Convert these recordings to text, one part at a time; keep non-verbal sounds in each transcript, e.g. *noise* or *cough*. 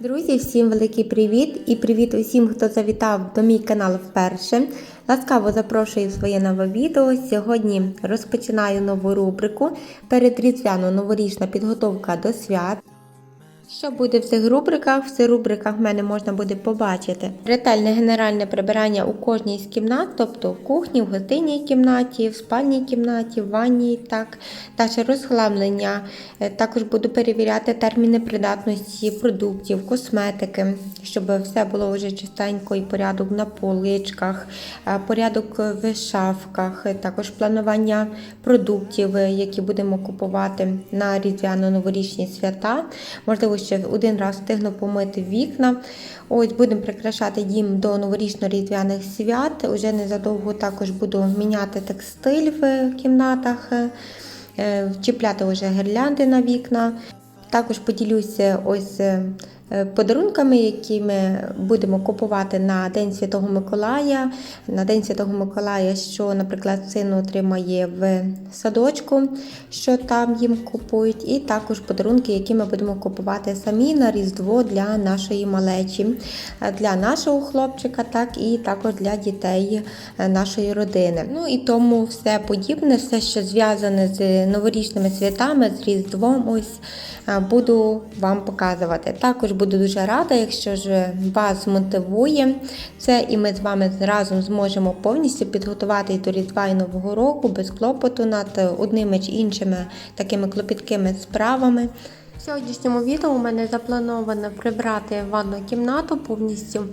Друзі, всім великий привіт! І привіт усім, хто завітав до мій канал вперше. Ласкаво запрошую в своє нове відео. Сьогодні розпочинаю нову рубрику передріздвяно новорічна підготовка до свят. Що буде в цих рубриках? В цих рубриках в мене можна буде побачити ретельне генеральне прибирання у кожній з кімнат, тобто в кухні, в гостинній кімнаті, в спальній кімнаті, в ванній, так, далі розхламлення. Е, Також буду перевіряти терміни придатності продуктів, косметики, щоб все було вже чистенько і порядок на поличках, е, порядок в шафках, е, також планування продуктів, які будемо купувати на різдвяно-новорічні свята. Можливо, ще один раз встигну помити вікна. Ось будемо прикрашати дім до новорічно-різдвяних свят. Уже незадовго також буду міняти текстиль в кімнатах, е, вчіпляти вже гірлянди на вікна. Також поділюся ось е, подарунками, які ми будемо купувати на День Святого Миколая. На День Святого Миколая, що, наприклад, син отримає в садочку, що там їм купують, і також подарунки, які ми будемо купувати самі на Різдво для нашої малечі, е, для нашого хлопчика, так і також для дітей е, нашої родини. Ну і тому все подібне, все, що зв'язане з новорічними святами, з Різдвом, ось е, буду вам показувати. Також буду дуже рада, якщо ж вас мотивує це, і ми з вами разом зможемо повністю підготувати до Різдва і Нового року без клопоту над одними чи іншими такими клопіткими справами. В сьогоднішньому відео у мене заплановано прибрати ванну кімнату повністю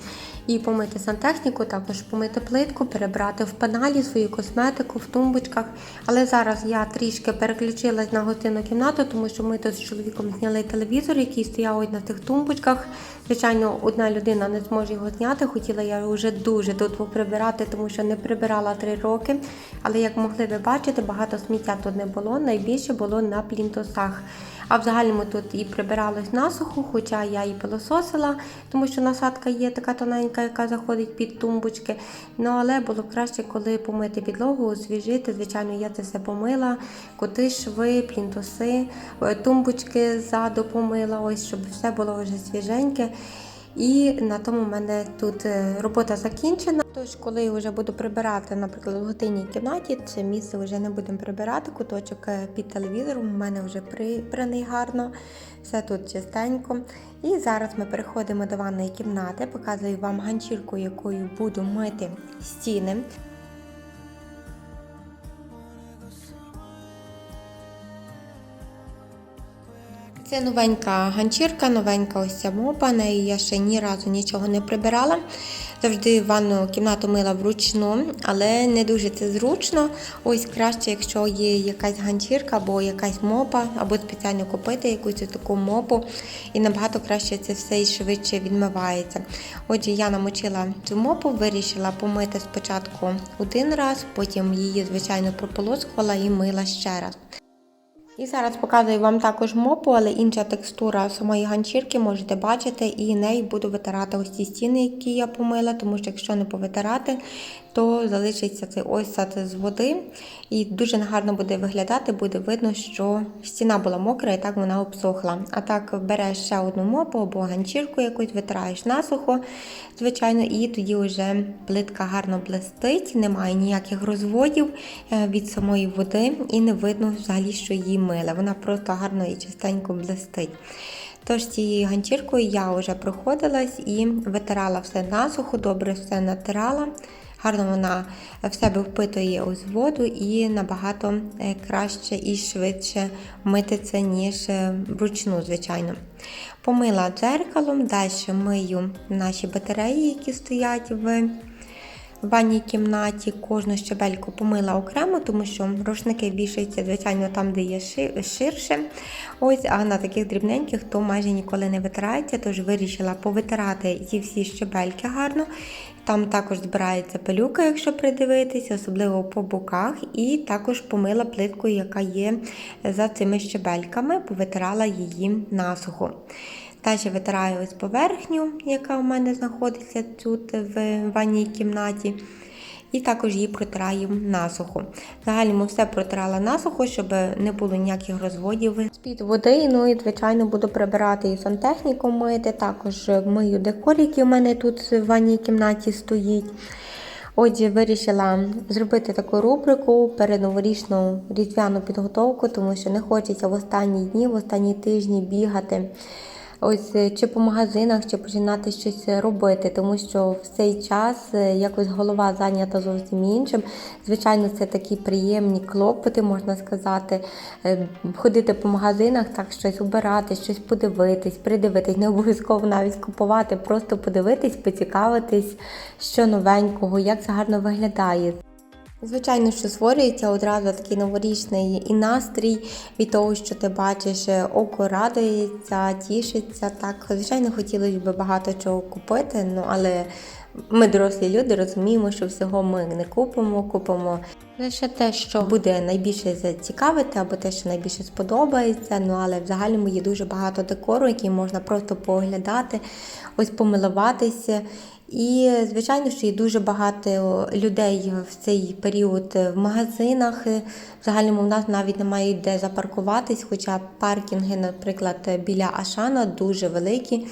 і помити сантехніку, також помити плитку, перебрати в пеналі свою косметику в тумбочках. Але зараз я трішки переключилась на гостинну кімнату, тому що ми тут з чоловіком зняли телевізор, який стояв ось на цих тумбочках. Звичайно, одна людина не зможе його зняти. Хотіла я вже дуже тут поприбирати, тому що не прибирала три роки. Але як могли ви бачити, багато сміття тут не було. Найбільше було на плінтусах. А в загальному тут і прибиралось насухо, хоча я і пилососила, тому що насадка є така тоненька, яка заходить під тумбочки. Ну але було б краще, коли помити підлогу, освіжити. Звичайно, я це все помила, коти, шви, плінтуси, е, тумбочки ззаду помила, ось щоб все було вже свіженьке. І на тому в мене тут е, робота закінчена. Тож, коли я вже буду прибирати, наприклад, в готинній кімнаті, це місце вже не будемо прибирати. Куточок е, під телевізором у мене вже прибраний гарно, все тут чистенько. І зараз ми переходимо до ванної кімнати, показую вам ганчірку, якою буду мити стіни. Це новенька ганчірка, новенька ось ця мопа, нею я ще ні разу нічого не прибирала. Завжди ванну кімнату мила вручну, але не дуже це зручно. Ось краще, якщо є якась ганчірка або якась мопа, або спеціально купити якусь таку мопу, і набагато краще це все і швидше відмивається. Отже, я намочила цю мопу, вирішила помити спочатку один раз, потім її, звичайно, прополоскувала і мила ще раз. І зараз показую вам також мопу, але інша текстура самої ганчірки можете бачити, і нею буду витирати ось ці стіни, які я помила, тому що якщо не повитирати, то залишиться цей осад з води. І дуже гарно буде виглядати, буде видно, що стіна була мокра і так вона обсохла. А так береш ще одну мопу або ганчірку якусь, витираєш насухо, звичайно, і тоді вже плитка гарно блистить, немає ніяких розводів е, від самої води, і не видно взагалі, що її мила. Вона просто гарно і частенько блистить. Тож цією ганчіркою я вже проходилась і витирала все насухо, добре все натирала. Гарно вона в себе впитує ось воду і набагато е, краще і швидше мити ніж е, вручну, звичайно. Помила дзеркалом, далі мию наші батареї, які стоять в в ванній кімнаті кожну щебельку помила окремо, тому що рушники вішаються, звичайно, там, де є ширше. Ось, а на таких дрібненьких то майже ніколи не витирається, тож вирішила повитирати ці всі щебельки гарно. Там також збирається пилюка, якщо придивитися, особливо по боках, і також помила плитку, яка є за цими щебельками, повитирала її насухо. Далі витираю ось поверхню, яка у мене знаходиться тут в ванній кімнаті. І також її протираю насухо. В загальному все протирала насухо, щоб не було ніяких розводів з-під води. Ну і звичайно буду прибирати і сантехніку мити, також мию декор, який у мене тут в ванній кімнаті стоїть. Отже, вирішила зробити таку рубрику перед новорічну різдвяну підготовку, тому що не хочеться в останні дні, в останні тижні бігати. Ось е, чи по магазинах, чи починати щось робити, тому що в цей час е, якось голова зайнята зовсім іншим. Звичайно, це такі приємні клопоти, можна сказати. Е, Ходити по магазинах, так щось обирати, щось подивитись, придивитись, не обов'язково навіть купувати, просто подивитись, поцікавитись, що новенького, як це гарно виглядає. Звичайно, що створюється одразу такий новорічний і настрій від того, що ти бачиш, е, око радується, тішиться. Так, звичайно, хотілося б багато чого купити, ну але ми дорослі люди розуміємо, що всього ми не купимо, купимо лише те, що буде найбільше зацікавити, або те, що найбільше сподобається. Ну але в загальному є дуже багато декору, який можна просто поглядати, ось помилуватися. І, звичайно, що є дуже багато людей в цей період в магазинах. В загальному в нас навіть немає де запаркуватись, хоча паркінги, наприклад, біля Ашана дуже великі.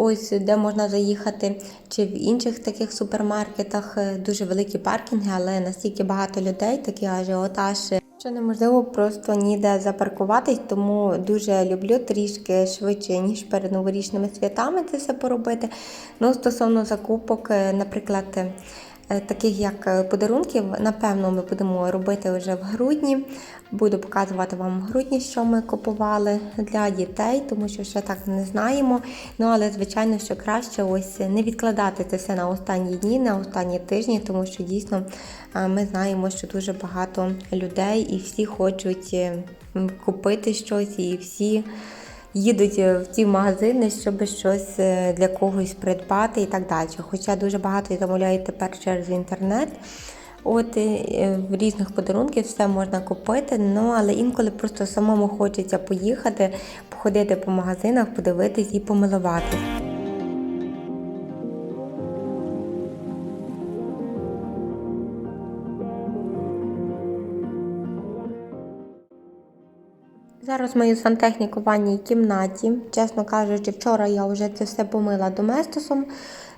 Ось де можна заїхати, чи в інших таких супермаркетах е, дуже великі паркінги, але настільки багато людей, такий ажіотаж, що неможливо просто ніде запаркуватись, тому дуже люблю трішки швидше, ніж перед новорічними святами це все поробити. Ну, стосовно закупок, е, наприклад, е, таких як подарунків, напевно, ми будемо робити вже в грудні. Буду показувати вам в грудні, що ми купували для дітей, тому що ще так не знаємо. Ну але звичайно, що краще ось не відкладати це все на останні дні, на останні тижні, тому що дійсно е, ми знаємо, що дуже багато людей і всі хочуть е, купити щось, і всі їдуть в ті магазини, щоб щось е, для когось придбати і так далі. Хоча дуже багато замовляють тепер через інтернет. От е, в різних подарунків все можна купити, ну але інколи просто самому хочеться поїхати, походити по магазинах, подивитись і помилуватись. Зараз мою сантехніку в ванній кімнаті. Чесно кажучи, вчора я вже це все помила доместосом,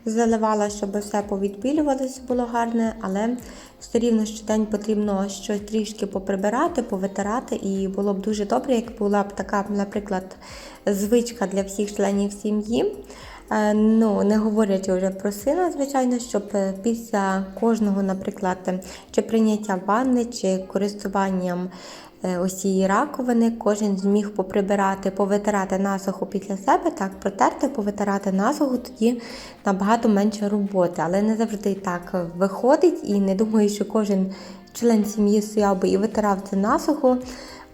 заливала, щоб все повідбілювалося, було гарне, але все рівно щодень потрібно щось трішки поприбирати, повитирати, і було б дуже добре, як була б така, наприклад, звичка для всіх членів сім'ї. Е, Ну, не говорячи вже про сина, звичайно, щоб е, після кожного, наприклад, чи прийняття ванни, чи користуванням е, ось цієї раковини, кожен зміг поприбирати, повитирати насухо після себе, так, протерти, повитирати насухо, тоді набагато менше роботи. Але не завжди так виходить, і не думаю, що кожен член сім'ї стояв би і витирав це насухо.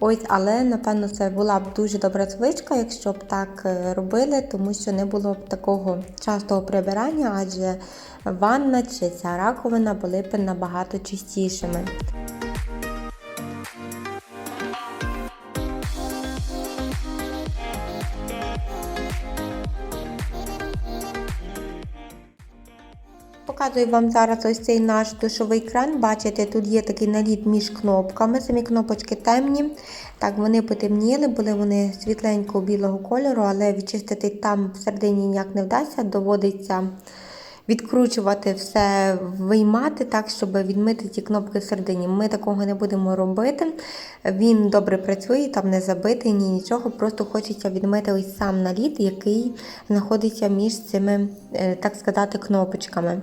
Ось, але напевно це була б дуже добра звичка, якщо б так е, робили, тому що не було б такого частого прибирання, адже ванна чи ця раковина були б набагато чистішими. Показую вам зараз ось цей наш душовий кран. Бачите, тут є такий наліт між кнопками. Самі кнопочки темні. Так, вони потемніли, були вони світленького білого кольору, але відчистити там всередині ніяк не вдасться. Доводиться відкручувати все, виймати так, щоб відмити ті кнопки всередині. Ми такого не будемо робити. Він добре працює, там не забитий, ні нічого. Просто хочеться відмити ось сам наліт, який знаходиться між цими, е, так сказати, кнопочками.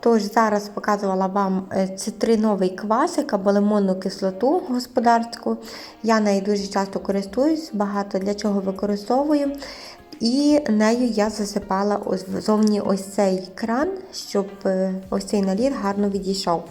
Тож зараз показувала вам е, цитриновий квасик або лимонну кислоту господарську. Я нею дуже часто користуюсь, багато для чого використовую. І нею я засипала ось зовні ось цей кран, щоб е, ось цей наліт гарно відійшов.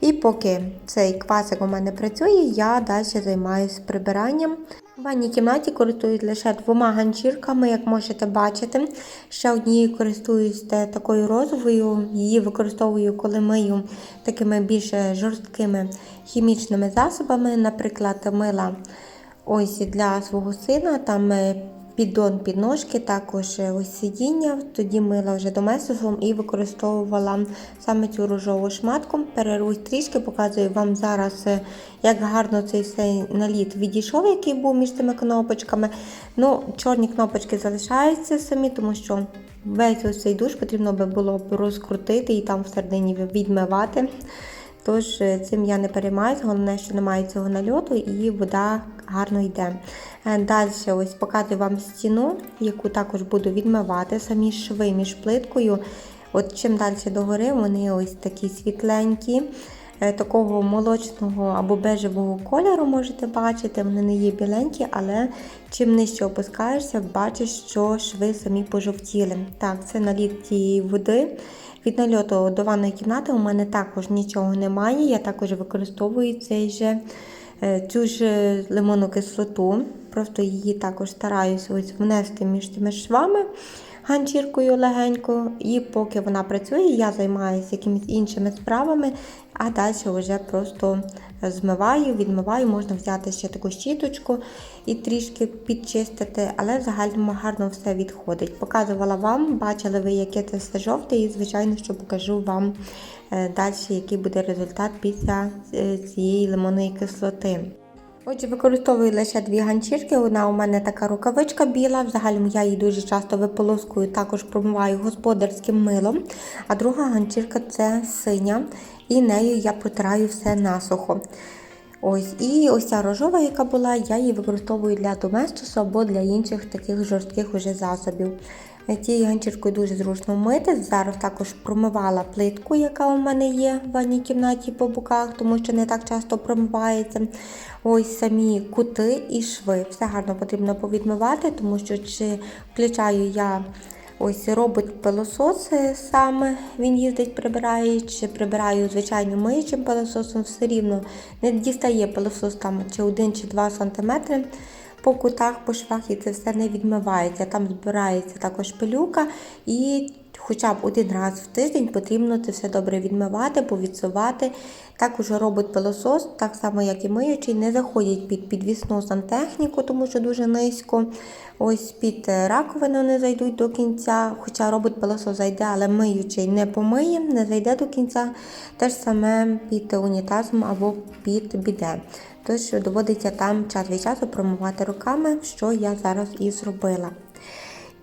І поки цей квасик у мене працює, я далі займаюся прибиранням. В ванній кімнаті користуюсь лише двома ганчірками, як можете бачити. Ще однією користуюсь такою розовою. Її використовую, коли мию такими більш жорсткими хімічними засобами. Наприклад, мила ось для свого сина там е, піддон під ножки, також е, ось сидіння. Тоді мила вже доместосом і використовувала саме цю рожову шматку. Перерусь трішки, показую вам зараз, е, як гарно цей цей наліт відійшов, який був між цими кнопочками. Ну, чорні кнопочки залишаються самі, тому що весь ось цей душ потрібно би було розкрутити і там всередині відмивати. Тож е, цим я не переймаюся, головне, що немає цього нальоту і вода гарно йде. Е, Далі ось показую вам стіну, яку також буду відмивати, самі шви між плиткою. От чим далі догори, вони ось такі світленькі, е, такого молочного або бежевого кольору можете бачити. Вони не є біленькі, але чим нижче опускаєшся, бачиш, що шви самі пожовтіли. Так, це наліт тієї води. Від нальоту до ванної кімнати у мене також нічого немає. Я також використовую цей же, е, цю ж лимонну кислоту. Просто її також стараюся ось внести між цими швами ганчіркою легенько. І поки вона працює, я займаюся якимись іншими справами, а далі вже просто змиваю, відмиваю. Можна взяти ще таку щіточку і трішки підчистити, але в загальному гарно все відходить. Показувала вам, бачили ви, яке це все жовте, і, звичайно, що покажу вам е, далі, який буде результат після е, цієї лимонної кислоти. Отже, використовую лише дві ганчірки. Одна у мене така рукавичка біла. В загальному я її дуже часто виполоскую, також промиваю господарським милом. А друга ганчірка це синя, і нею я протираю все насухо. Ось, і ось ця рожова, яка була, я її використовую для доместосу або для інших таких жорстких уже засобів. Цією ганчіркою дуже зручно мити. Зараз також промивала плитку, яка у мене є в ванній кімнаті по боках, тому що не так часто промивається. Ось самі кути і шви. Все гарно потрібно повідмивати, тому що чи включаю я ось робить пилосос саме, він їздить, прибирає, чи прибираю звичайним миючим пилососом, все рівно не дістає пилосос там чи 1 чи 2 см по кутах, по швах, і це все не відмивається. Там збирається також пилюка, і хоча б один раз в тиждень потрібно це все добре відмивати, повідсувати. Також робить пилосос, так само як і миючий, не заходять під підвісну сантехніку, тому що дуже низько. Ось під раковину не зайдуть до кінця, хоча робот пилосос зайде, але миючий не помиє, не зайде до кінця. Те ж саме під унітазом або під біде. Тож доводиться там час від часу промивати руками, що я зараз і зробила.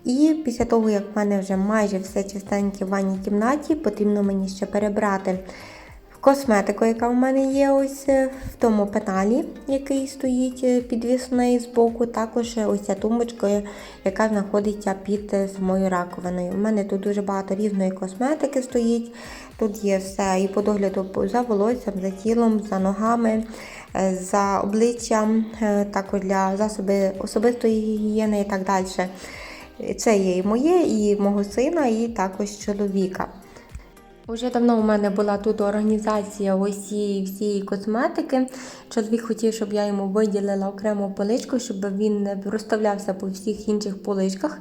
І після того, як в мене вже майже все чистеньке в ванній кімнаті, потрібно мені ще перебрати косметику, яка в мене є ось е, в тому пеналі, який стоїть е, підвісний з боку. Також ось ця тумбочка, яка знаходиться під е, самою раковиною. У мене тут дуже багато різної косметики стоїть. Тут є все і по догляду за волоссям, за тілом, за ногами, за обличчям, також для засоби особистої гігієни і так далі. Це є і моє, і мого сина, і також чоловіка. Уже давно у мене була тут організація ось цієї всієї косметики. Чоловік хотів, щоб я йому виділила окрему поличку, щоб він не розставлявся по всіх інших поличках.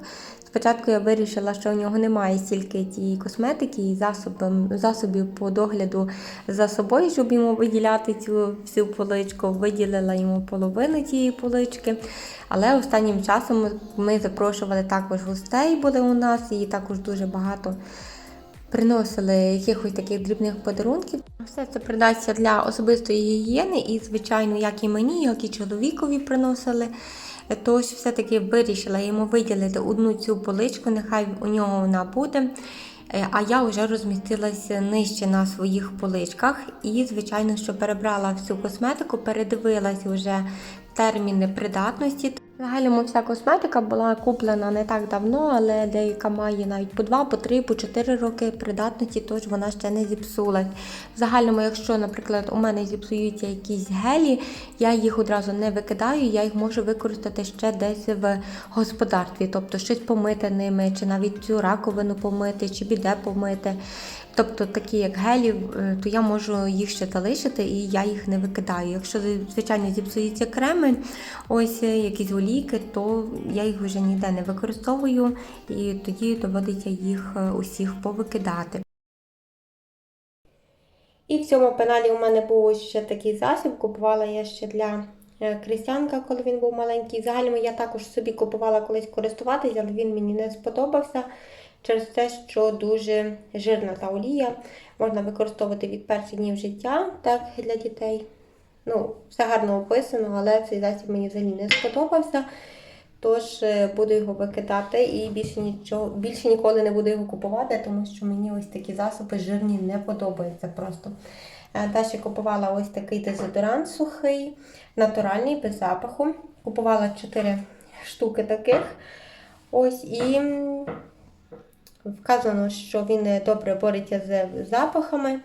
Спочатку я вирішила, що у нього немає стільки тієї косметики і засобів, засобів по догляду за собою, щоб йому виділяти цю всю поличку. Виділила йому половину тієї полички. Але останнім часом ми запрошували також гостей, були у нас, і також дуже багато приносили якихось таких дрібних подарунків. Все це придасться для особистої гігієни, і, звичайно, як і мені, як і чоловікові приносили. Тож все-таки вирішила йому виділити одну цю поличку, нехай у нього вона буде. Е, А я вже розмістилася нижче на своїх поличках. І, звичайно, що перебрала всю косметику, передивилась вже терміни придатності. В загальному вся косметика була куплена не так давно, але деяка має навіть по 2, по 3, по 4 роки придатності, тож вона ще не зіпсулась. В загальному, якщо, наприклад, у мене зіпсуються якісь гелі, я їх одразу не викидаю, я їх можу використати ще десь в господарстві, тобто щось помити ними, чи навіть цю раковину помити, чи біде помити. Тобто такі як гелі, е, то я можу їх ще залишити і я їх не викидаю. Якщо, звичайно, зіпсуються креми, ось е, якісь олійки, то я їх вже ніде не використовую і тоді доводиться їх е, усіх повикидати. І в цьому пеналі у мене був ще такий засіб. Купувала я ще для Крістянка, коли він був маленький. Взагалі я також собі купувала колись користуватися, але він мені не сподобався через те, що дуже жирна та олія. Можна використовувати від перших днів життя так, для дітей. Ну, все гарно описано, але цей засіб мені взагалі не сподобався. Тож е, буду його викидати і більше нічого більше ніколи не буду його купувати, тому що мені ось такі засоби жирні не подобаються просто. Е, Далі купувала ось такий дезодорант сухий, натуральний, без запаху. Купувала 4 штуки таких. Ось і вказано, що він е, добре бореться з запахами,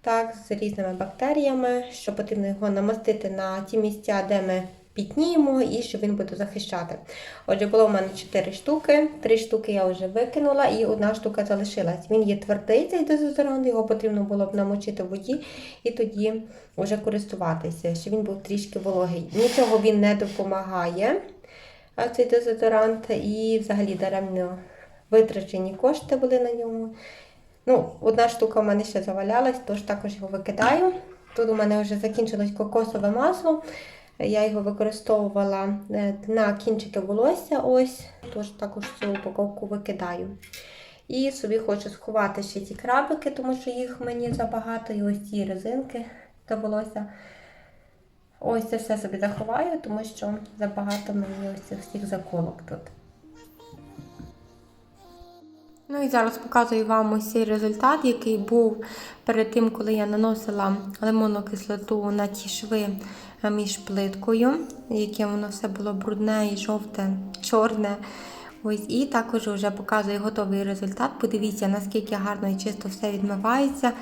так, з різними бактеріями, що потрібно його намастити на ті місця, де ми пітніємо, і що він буде захищати. Отже, було в мене 4 штуки, 3 штуки я вже викинула, і одна штука залишилась. Він є твердий, цей дезодорант, його потрібно було б намочити в воді і тоді вже користуватися, щоб він був трішки вологий. Нічого він не допомагає, а цей дезодорант, і взагалі даремно витрачені кошти були на ньому. Ну, одна штука в мене ще завалялась, тож також його викидаю. Тут у мене вже закінчилось кокосове масло. Я його використовувала е, на кінчики волосся, ось, тож також цю упаковку викидаю. І собі хочу сховати ще ці крабики, тому що їх мені забагато, і ось ці резинки для волосся. Ось це все собі заховаю, тому що забагато мені ось цих всіх заколок тут. Ну і зараз показую вам ось цей результат, який був перед тим, коли я наносила лимонну кислоту на ті шви е, між плиткою, яке воно все було брудне і жовте, чорне. Ось і також вже показую готовий результат. Подивіться, наскільки гарно і чисто все відмивається.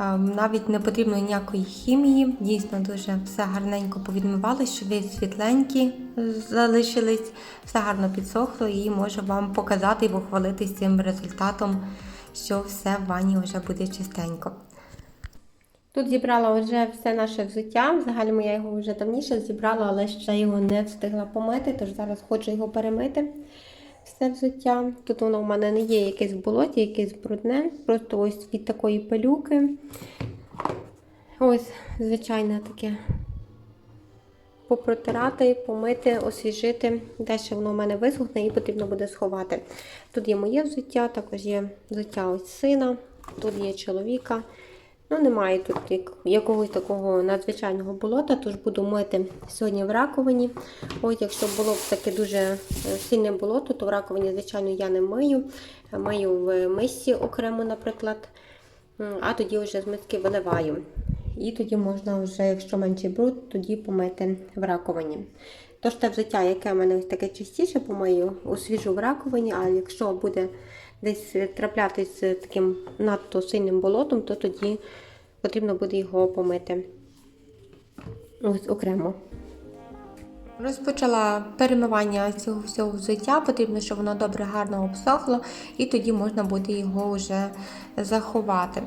Ем, Навіть не потрібно ніякої хімії. Дійсно дуже все гарненько повідмивалось, шви світленькі залишились, все гарно підсохло і можу вам показати і похвалитись цим результатом, що все в ванні вже буде чистенько. Тут зібрала вже все наше взуття. Взагалі я його вже давніше зібрала, але ще його не встигла помити, тож зараз хочу його перемити. Все взуття. Тут воно в мене не є якесь в болоті, якесь брудне. Просто ось від такої пилюки. Ось, звичайне таке. Попротирати, помити, освіжити. Далі воно в мене висохне і потрібно буде сховати. Тут є моє взуття, також є взуття ось сина, тут є чоловіка. Ну, немає тут якогось такого надзвичайного болота, тож буду мити сьогодні в раковині. Ось, якщо було б таке дуже е, сильне болото, то в раковині, звичайно, я не мию. Е, Мию в мисці окремо, наприклад. А тоді вже з миски виливаю. І тоді можна вже, якщо менший бруд, тоді помити в раковині. Тож те взуття, яке в мене таке частіше помию, освіжу в раковині, а якщо буде десь траплятись з таким надто сильним болотом, то тоді потрібно буде його помити ось окремо. Розпочала перемивання цього всього взуття. Потрібно, щоб воно добре гарно обсохло, і тоді можна буде його вже заховати.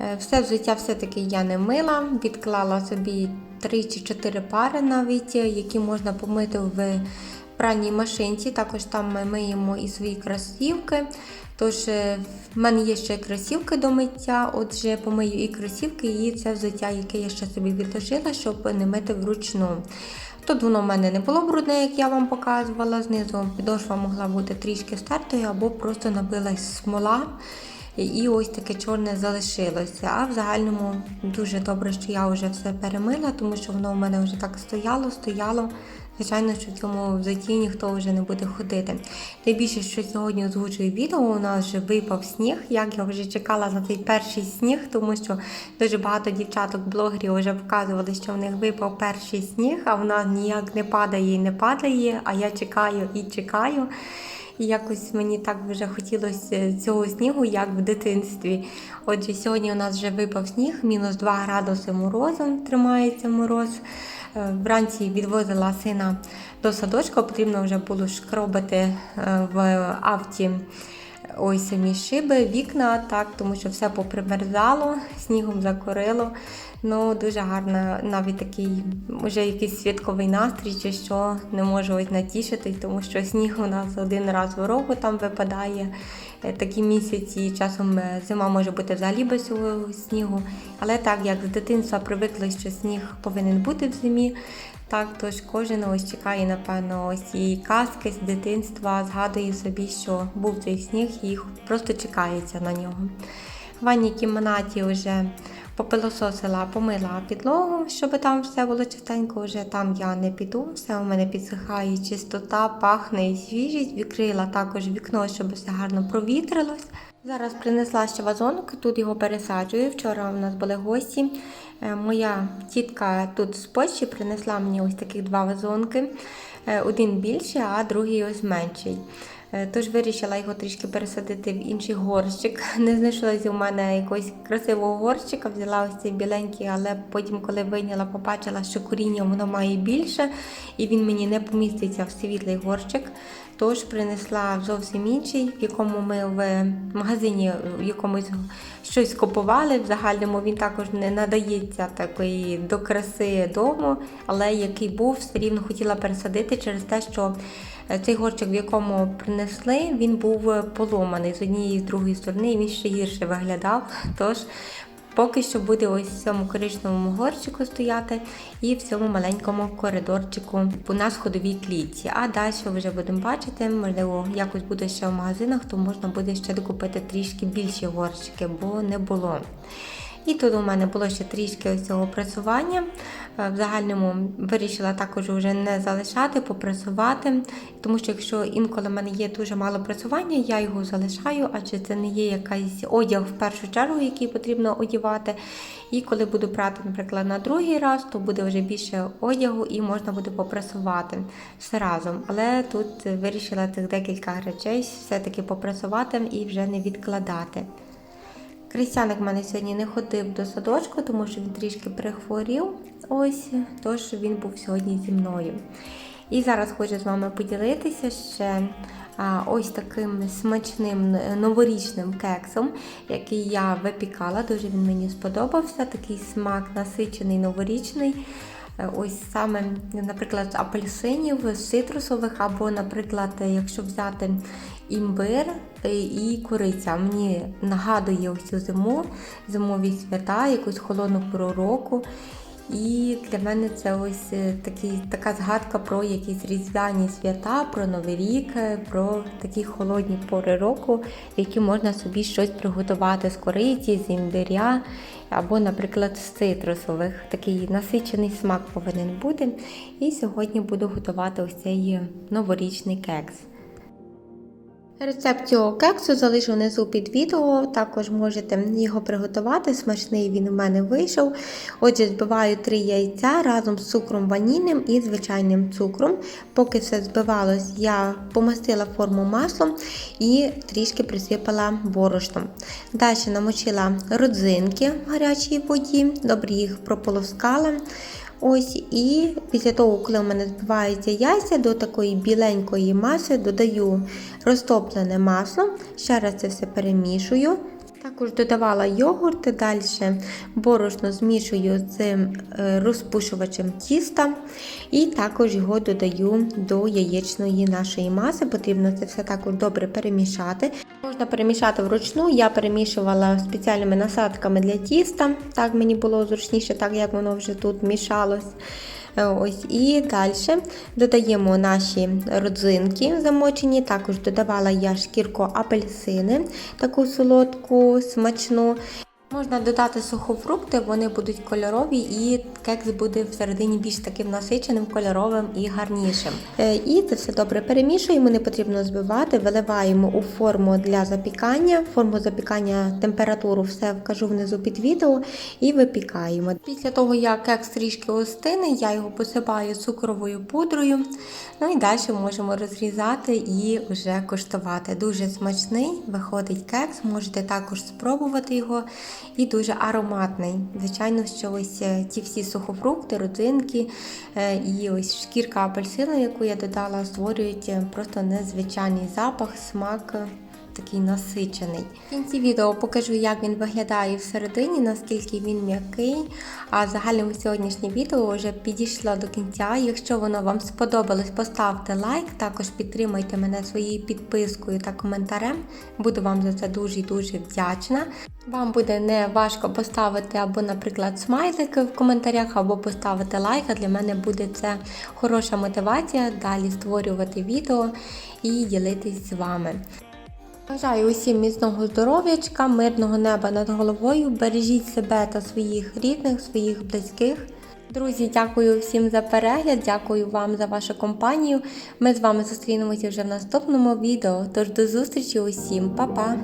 Е, Все взуття все-таки я не мила, відклала собі 3 чи 4 пари навіть, які можна помити в пральній машинці. Також там ми миємо і свої кросівки. Тож е, в мене є ще кросівки до миття, отже, помию і кросівки, і це взуття, яке я ще собі відложила, щоб не мити вручну. Тут воно в мене не було брудне, як я вам показувала. Знизу підошва могла бути трішки стертою або просто набилась смола. І ось таке чорне залишилося. А в загальному дуже добре, що я вже все перемила, тому що воно в мене вже так стояло, стояло. Звичайно, що в цьому взутті ніхто вже не буде ходити. Тим більше, що сьогодні озвучую відео, у нас вже випав сніг. Як я вже чекала на цей перший сніг, тому що дуже багато дівчаток-блогерів вже показували, що в них випав перший сніг, а в нас ніяк не падає і не падає. А я чекаю і чекаю. І якось мені так вже хотілося цього снігу, як в дитинстві. Отже, сьогодні у нас вже випав сніг, мінус 2 градуси морозом тримається мороз. Е, Вранці відвозила сина до садочка, потрібно вже було шкробити е, в авті ось самі шиби, вікна, так, тому що все попримерзало, снігом закорило. Ну, дуже гарно, навіть такий вже якийсь святковий настрій, чи що не можу ось натішитись, тому що сніг у нас один раз в року там випадає. Е, Такі місяці, часом е, зима може бути взагалі без снігу. Але так як з дитинства привикли, що сніг повинен бути в зимі, Так, тож кожен ось чекає, напевно, ось цієї казки з дитинства, згадує собі, що був цей сніг, і просто чекається на нього. В ванній кімнаті вже попилососила, помила підлогу, щоб там все було чистенько, вже там я не піду, все у мене підсихає чистота, пахне і свіжість. Відкрила також вікно, щоб все гарно провітрилось. Зараз принесла ще вазонок, тут його пересаджую. Вчора у нас були гості. Е, Моя тітка тут з Польщі принесла мені ось таких два вазонки. Е, Один більший, а другий ось менший. Е, Тож вирішила його трішки пересадити в інший горщик. *laughs* Не знайшлося у мене якогось красивого горщика, взяла ось цей біленький, але потім, коли вийняла, побачила, що коріння воно має більше, і він мені не поміститься в світлий горщик. Тож принесла зовсім інший, в якому ми в магазині в якомусь щось купували. В загальному він також не надається такої до краси дому, але який був, все рівно хотіла пересадити через те, що цей горщик, в якому принесли, він був поломаний з однієї і з другої сторони, і він ще гірше виглядав. Тож Поки що буде ось в цьому коричневому горщику стояти і в цьому маленькому коридорчику у нас ходовій клітці. А далі вже будемо бачити, можливо, якось буде ще в магазинах, то можна буде ще докупити трішки більші горщики, бо не було. І тут у мене було ще трішки ось цього пресування. Е, В загальному вирішила також вже не залишати, попресувати, тому що якщо інколи в мене є дуже мало пресування, я його залишаю, адже це не є якийсь одяг в першу чергу, який потрібно одягати. І коли буду брати, наприклад, на другий раз, то буде вже більше одягу і можна буде попресувати все разом. Але тут вирішила цих декілька речей все-таки попресувати і вже не відкладати. Крістяник в мене сьогодні не ходив до садочку, тому що він трішки прихворів. Ось, тож він був сьогодні зі мною. І зараз хочу з вами поділитися ще ось таким смачним е, новорічним кексом, який я випікала. Дуже він мені сподобався. Такий смак насичений новорічний. Е, Ось саме, наприклад, апельсинів, з цитрусових, або, наприклад, якщо взяти імбир і кориця. Мені нагадує ось цю зиму, зимові свята, якусь холодну пору року. І для мене це ось е, такий, така згадка про якісь різдвяні свята, про Новий рік, е, про такі холодні пори року, в які можна собі щось приготувати з кориці, з імбиря або, наприклад, з цитрусових. Такий насичений смак повинен бути. І сьогодні буду готувати ось цей е, новорічний кекс. Рецепт цього кексу залишу внизу під відео, також можете його приготувати. Смачний він у мене вийшов. Отже, збиваю 3 яйця разом з цукром ванільним і звичайним цукром. Поки все збивалось, я помастила форму маслом і трішки присипала борошном. Далі намочила родзинки в гарячій воді, добре їх прополоскала. Ось і після того, коли в мене збиваються яйця, до такої біленької маси додаю розтоплене масло. Ще раз це все перемішую. Також додавала йогурт, далі борошно змішую з е, розпушувачем тіста і також його додаю до яєчної нашої маси. Потрібно це все також добре перемішати. Можна перемішати вручну, я перемішувала спеціальними насадками для тіста. Так мені було зручніше, так як воно вже тут мішалось. Е, Ось І далі додаємо наші родзинки замочені. Також додавала я шкірку апельсини, таку солодку, смачну. Можна додати сухофрукти, вони будуть кольорові, і кекс буде всередині більш таким насиченим, кольоровим і гарнішим. Е, І це все добре перемішуємо, не потрібно збивати, виливаємо у форму для запікання. Форму запікання, температуру все вкажу внизу під відео і випікаємо. Після того, як кекс трішки остине, я його посипаю цукровою пудрою. Ну і далі можемо розрізати і вже коштувати. Дуже смачний, виходить кекс, можете також спробувати його. І дуже ароматний. Звичайно, що ось ці ті всі сухофрукти, родзинки е, і ось шкірка апельсину, яку я додала, створюють е, просто незвичайний запах, смак. Такий насичений. В кінці відео покажу, як він виглядає всередині, наскільки він м'який. А загальному сьогоднішнє відео вже підійшло до кінця. Якщо воно вам сподобалось, поставте лайк, також підтримайте мене своєю підпискою та коментарем. Буду вам за це дуже і дуже вдячна. Вам буде не важко поставити або, наприклад, смайлик в коментарях, або поставити лайк. А для мене буде це хороша мотивація далі створювати відео і ділитись з вами. Бажаю усім міцного здоров'ячка, мирного неба над головою. Бережіть себе та своїх рідних, своїх близьких. Друзі, дякую всім за перегляд, дякую вам за вашу компанію. Ми з вами зустрінемося вже в наступному відео. Тож до зустрічі усім, Па-па!